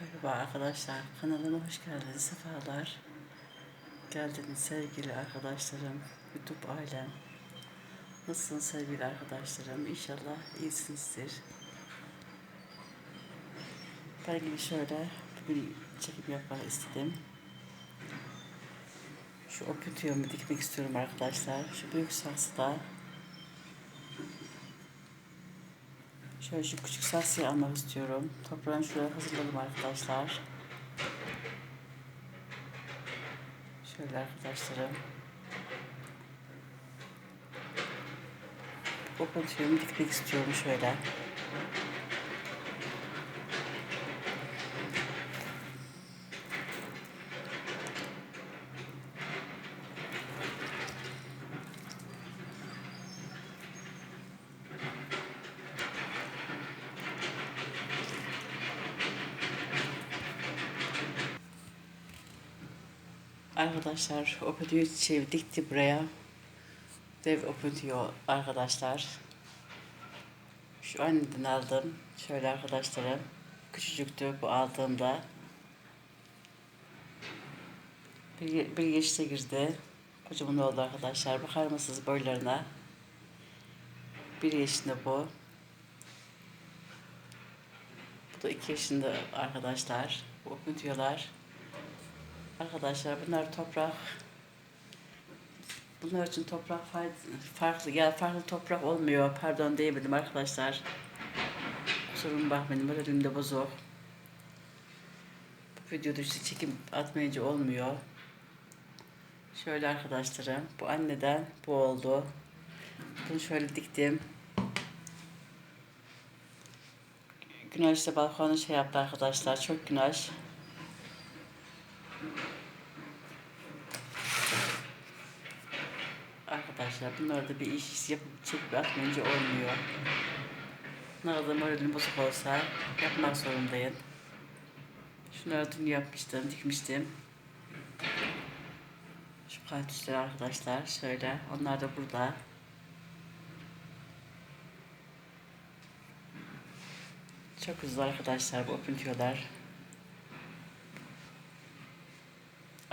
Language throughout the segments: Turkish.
Merhaba arkadaşlar, kanalıma hoş geldiniz, sefalar. Geldiniz sevgili arkadaşlarım, YouTube ailem. Nasılsınız sevgili arkadaşlarım? İnşallah iyisinizdir. Ben yine şöyle bugün çekim yapmak istedim. Şu opütüyomu dikmek istiyorum arkadaşlar. Şu büyük saksıda Şöyle şu küçük saksıyı almak istiyorum. Toprağını şuraya hazırladım arkadaşlar. Şöyle arkadaşlarım. Bu kontiyomu dikmek istiyorum şöyle. Arkadaşlar opediyo çiçeği dikti buraya. Dev opediyo arkadaşlar. Şu anneden aldım. Şöyle arkadaşlarım. Küçücüktü bu aldığımda. Bir, bir geçte girdi. Kocaman oldu arkadaşlar. Bakar mısınız boylarına? Bir yaşında bu. Bu da iki yaşında arkadaşlar. Bu opediyolar. Arkadaşlar bunlar toprak. Bunlar için toprak farklı. Ya farklı toprak olmuyor. Pardon diyemedim arkadaşlar. Kusuruma bakmayın. Moralim de bozuk. Bu videoda işte çekim atmayınca olmuyor. Şöyle arkadaşlarım. Bu anneden bu oldu. Bunu şöyle diktim. Güneş de balkonu şey yaptı arkadaşlar. Çok güneş. Arkadaşlar bunlar da bir iş yapıp çekip atmayınca olmuyor. Bunlar da moralim bozuk olsa yapmak zorundayım. Şunları dün yapmıştım, dikmiştim. Şu kaktüsler arkadaşlar şöyle. Onlar da burada. Çok güzel arkadaşlar bu opüntüyorlar.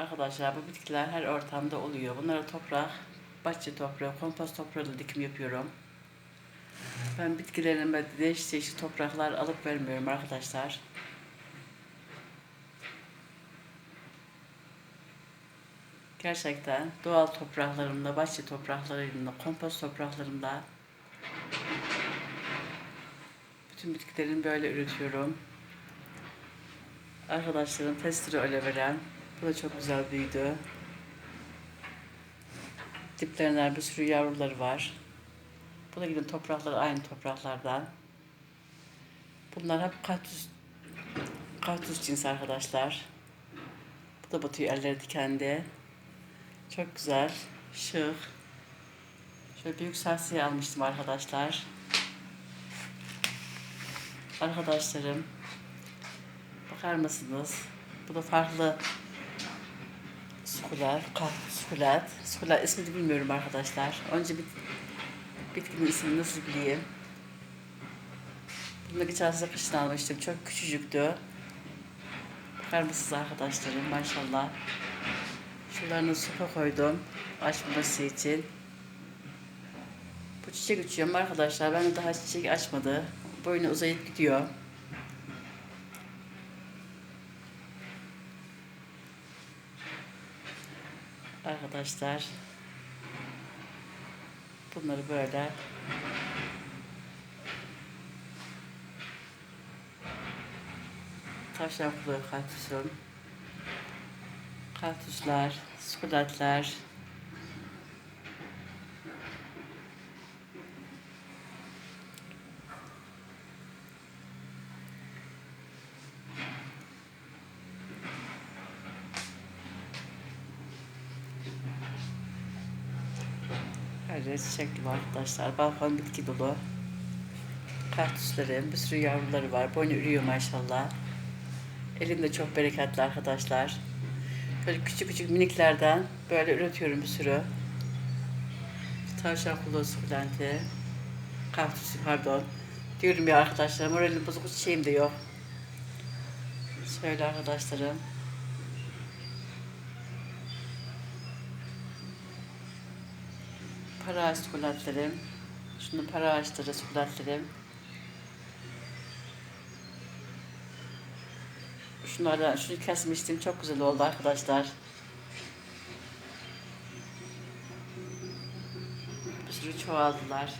Arkadaşlar bu bitkiler her ortamda oluyor. Bunları toprak, bahçe toprağı, kompost toprağıyla dikim yapıyorum. Ben bitkilerime değişik değişik topraklar alıp vermiyorum arkadaşlar. Gerçekten doğal topraklarımda, bahçe topraklarımda, kompost topraklarımda bütün bitkilerimi böyle üretiyorum. Arkadaşlarım testleri öyle veren bu da çok güzel büyüdü. Diplerinde bir sürü yavruları var. Bu da yine toprakları aynı topraklardan. Bunlar hep kaktüs, kaktüs cinsi arkadaşlar. Bu da batıyor elleri dikenli. Çok güzel, şık. Şöyle büyük saksıya almıştım arkadaşlar. Arkadaşlarım, bakar mısınız? Bu da farklı Sukular, sukulat. Sukulat ismini bilmiyorum arkadaşlar. Önce bit bitkinin ismini nasıl bileyim? Bunu geçen sene kışın almıştım. Çok küçücüktü. Bakar mısınız arkadaşlarım maşallah. Şuralarını suka koydum. Açmaması için. Bu çiçek uçuyor arkadaşlar. Ben de daha çiçek açmadı. Boyunu uzayıp gidiyor. Arkadaşlar. Bunları böyle. Tavşan kulağı kaktüsüm kaktüsler, sukulatlar Yer çiçekli arkadaşlar. Balkon bitki dolu. Kaktüslerin bir sürü yavruları var. Boynu ürüyor maşallah. Elimde çok bereketli arkadaşlar. Böyle küçük küçük miniklerden böyle üretiyorum bir sürü. Tavşan kulağı sukulenti. Kaktüsü pardon. Diyorum ya arkadaşlar moralim bozuk çiçeğim de yok. Şöyle arkadaşlarım. Para ağaç sukulatlarım. Şunu para ağaçları sukulatlarım. Şunları, şunu kesmiştim. Çok güzel oldu arkadaşlar. Bir sürü çoğaldılar.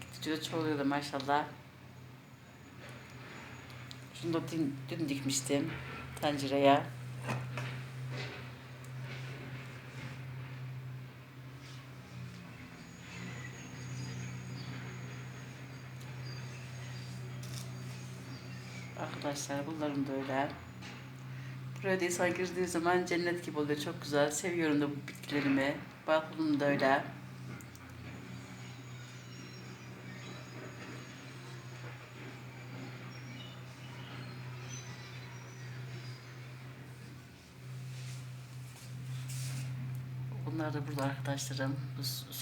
Gittikçe de çoğalıyorlar maşallah. Şunu da dün, dün dikmiştim tencereye. Arkadaşlar bunların da öyle. Buraya da insan girdiği zaman cennet gibi oluyor. Çok güzel. Seviyorum da bu bitkilerimi. Balkonum da öyle. Bunlar da burada arkadaşlarım. Bu su-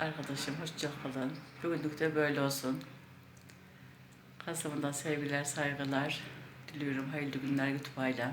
Arkadaşım hoşça kalın. Bugünlük de böyle olsun. Kasabından sevgiler, saygılar diliyorum. Hayırlı günler YouTube'ayla.